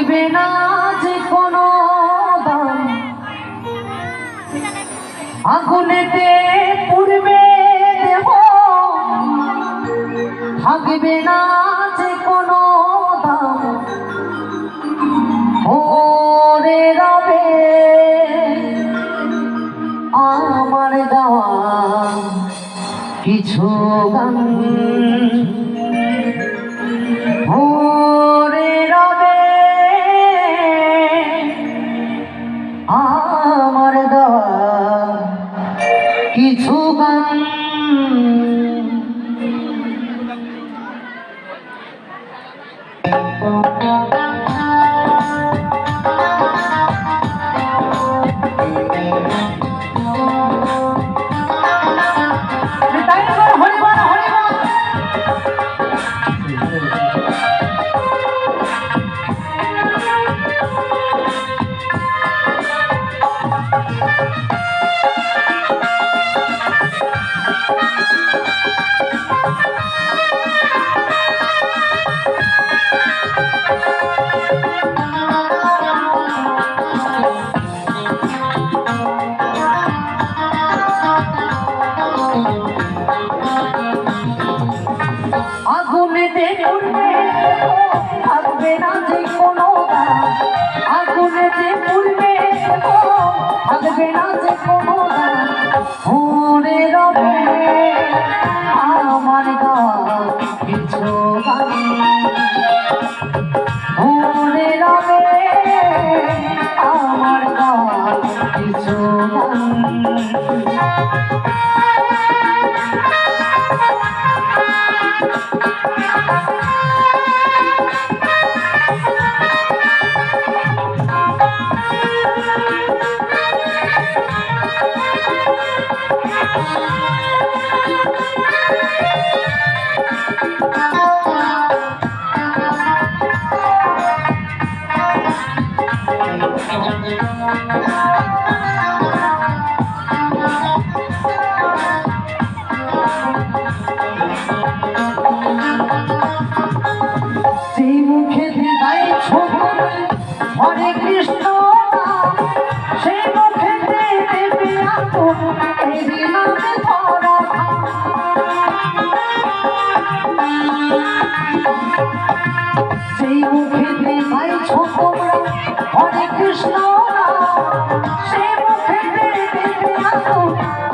থাকবে না যে কোনো আগুনেতে পুড়বে দেহ। থাকবে না যে কোনো দাম। ওরে রবে, আমার গাওয়া কিছু গান। ওরে কিছু গান থাকবে না যে কোনো দাম আগুনেতে পুড়বে থাকবে না যে কোনো মনে রবে আমার কিছু গান সেই হরে কৃষ্ণ নাম, সেই মুখে দেবে আপন এই নামে ধরা সেই মুখে দিদাই ছোট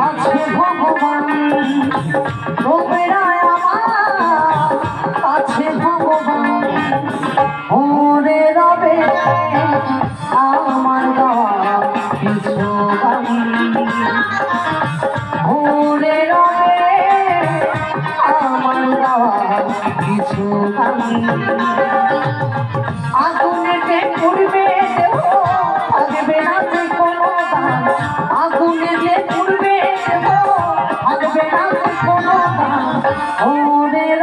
আছে ভগবান লোকেরায় আমার কাছে ভগবান ওরে রবে আমার গান কিছু ওরে রবে আমার গান কিছু গান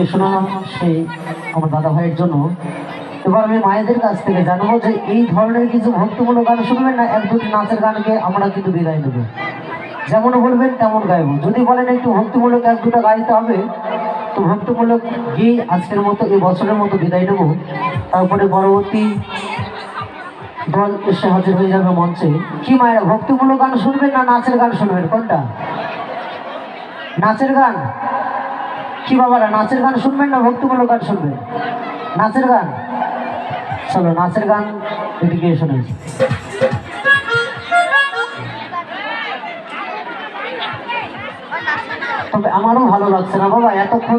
গিয়ে শোনালাম সেই আমার দাদা ভাইয়ের জন্য। এবার আমি মায়েদের কাছ থেকে জানব যে এই ধরনের কিছু ভক্তিমূলক গান শুনবেন না, এক দুটি নাচের গানকে আমরা কিন্তু বিদায় দেবো যেমন বলবেন তেমন গাইবো। যদি বলেন একটু ভক্তিমূলক এক দুটো গাইতে হবে, তো ভক্তিমূলক গিয়ে আজকের মতো, এই বছরের মতো বিদায় নেব। তারপরে পরবর্তী দল এসে হাজির হয়ে যাবে মঞ্চে। কি মায়েরা ভক্তিমূলক গান শুনবেন না নাচের গান শুনবেন? কোনটা? নাচের গান? কি বাবারা, নাচের গান শুনবেন না ভক্তিমূলক গান শুনবেন? নাচের গান? চলো, নাচের গান এদিকে শুনে তবে আমারও ভালো লাগছে না বাবা, এতক্ষণ